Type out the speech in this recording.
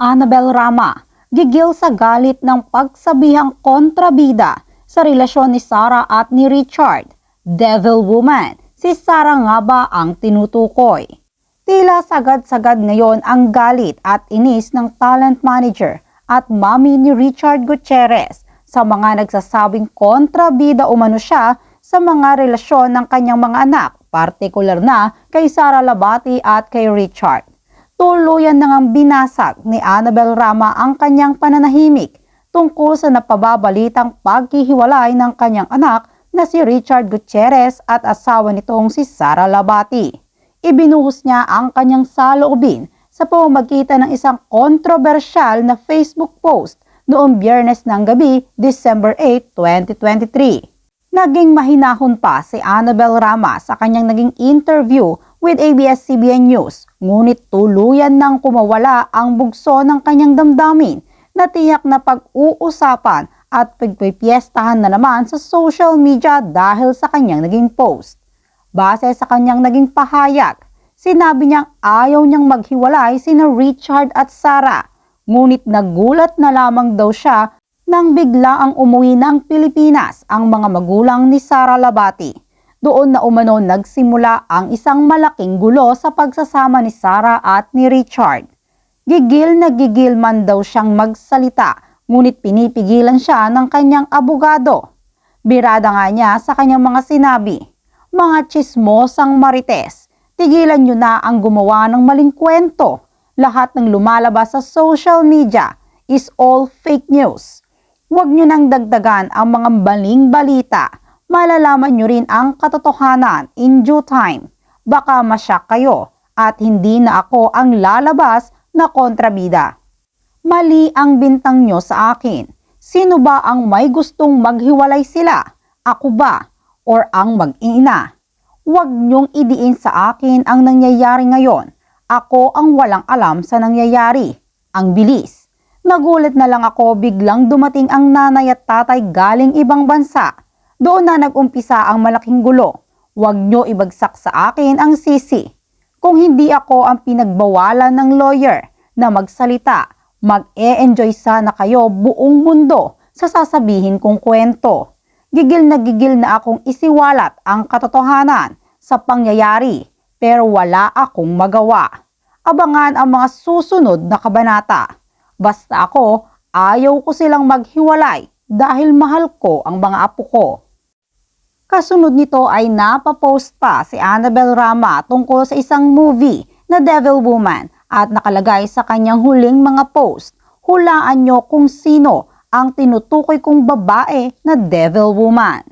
Annabel Rama, gigil sa galit ng pagsabihang kontrabida sa relasyon ni Sarah at ni Richard. Devil Woman, si Sarah nga ba ang tinutukoy? Tila sagad-sagad ngayon ang galit at inis ng talent manager at mami ni Richard Gutierrez sa mga nagsasabing kontrabida umano siya sa mga relasyon ng kanyang mga anak, partikular na kay Sarah Labati at kay Richard. Tuluyan na ngang binasag ni Annabel Rama ang kanyang pananahimik tungkol sa napababalitang paghihiwalay ng kanyang anak na si Richard Gutierrez at asawa nitong si Sarah Labati. Ibinuhos niya ang kanyang saloobin sa pamamagitan ng isang kontrobersyal na Facebook post noong biyernes ng gabi, December 8, 2023. Naging mahinahon pa si Annabel Rama sa kanyang naging interview with ABS-CBN News, ngunit tuluyan nang kumawala ang bugso ng kanyang damdamin na tiyak na pag-uusapan at pagpipiestahan na naman sa social media dahil sa kanyang naging post. Base sa kanyang naging pahayag, sinabi niyang ayaw niyang maghiwalay sina Richard at Sarah, ngunit nagulat na lamang daw siya nang bigla ang umuwi ng Pilipinas ang mga magulang ni Sarah Labati. Doon na umano nagsimula ang isang malaking gulo sa pagsasama ni Sarah at ni Richard. Gigil na gigil man daw siyang magsalita, ngunit pinipigilan siya ng kanyang abogado. Birada nga niya sa kanyang mga sinabi, mga chismosang marites, tigilan niyo na ang gumawa ng maling kwento. Lahat ng lumalabas sa social media is all fake news. Huwag niyo nang dagdagan ang mga baling balita. Malalaman niyo rin ang katotohanan in due time. Baka masyak kayo at hindi na ako ang lalabas na kontrabida. Mali ang bintang nyo sa akin. Sino ba ang may gustong maghiwalay sila? Ako ba? Or ang mag-ina? Huwag niyong idiin sa akin ang nangyayari ngayon. Ako ang walang alam sa nangyayari. Ang bilis. Nagulat na lang ako biglang dumating ang nanay at tatay galing ibang bansa. Doon na nag-umpisa ang malaking gulo. Huwag niyo ibagsak sa akin ang sisi. Kung hindi ako ang pinagbawalan ng lawyer na magsalita, mag-e-enjoy sana kayo buong mundo sa sasabihin kong kwento. Gigil na gigil na akong isiwalat ang katotohanan sa pangyayari pero wala akong magawa. Abangan ang mga susunod na kabanata. Basta ako, ayaw ko silang maghiwalay dahil mahal ko ang mga apo ko. Kasunod nito ay napapost pa si Annabel Rama tungkol sa isang movie na Devil Woman at nakalagay sa kanyang huling mga post. Hulaan nyo kung sino ang tinutukoy kong babae na Devil Woman.